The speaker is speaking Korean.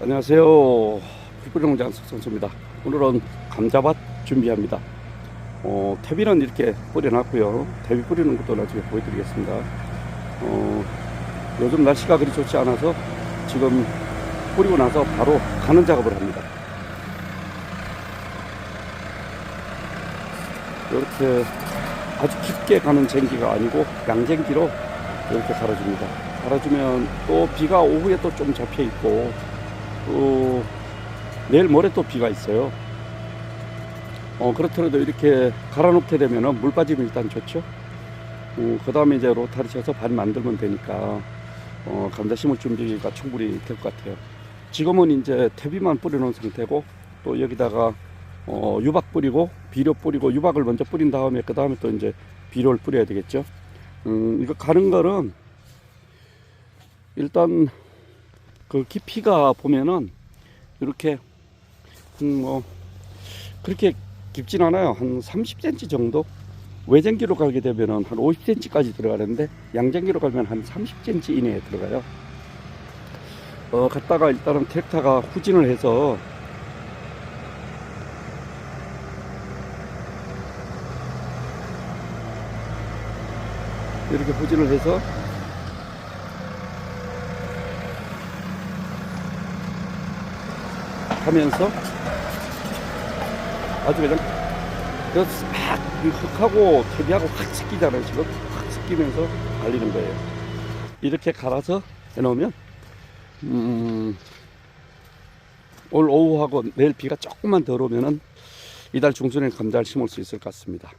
안녕하세요. 풀뿌리농장 석선수입니다. 오늘은 감자밭 준비합니다. 어, 퇴비는 이렇게 뿌려놨고요. 퇴비 뿌리는 것도 나중에 보여드리겠습니다. 어, 요즘 날씨가 그리 좋지 않아서 지금 뿌리고 나서 바로 가는 작업을 합니다. 이렇게 아주 깊게 가는 쟁기가 아니고 양쟁기로 이렇게 갈아줍니다. 갈아주면 또 비가 오후에 또 좀 잡혀 있고 또 내일 모레 또 비가 있어요. 어, 그렇더라도 이렇게 갈아놓게 되면은 물 빠짐이 일단 좋죠. 어, 그 다음에 이제 로타리 쳐서 반 만들면 되니까 어, 감자 심을 준비가 충분히 될 것 같아요. 지금은 이제 퇴비만 뿌려놓은 상태고 또 여기다가 어, 유박 뿌리고 비료 뿌리고 유박을 먼저 뿌린 다음에 그 다음에 또 이제 비료를 뿌려야 되겠죠. 음, 이거 가는 거는 일단 그 깊이가 보면은 이렇게 음, 뭐 그렇게 깊진 않아요. 한 30cm 정도. 외전기로 가게 되면은 한 50cm까지 들어가는데 양전기로 가면 한 30cm 이내에 들어가요. 어, 갔다가 일단은 트랙터가 후진을 해서 이렇게 후진을 해서 하면서 아주 그냥 그래서 막이 흙하고 퇴비하고 확 섞이잖아요 지금. 확 섞이면서 갈리는 거예요. 이렇게 갈아서 해놓으면 음, 올 오후하고 내일 비가 조금만 덜 오면은 이달 중순에 감자를 심을 수 있을 것 같습니다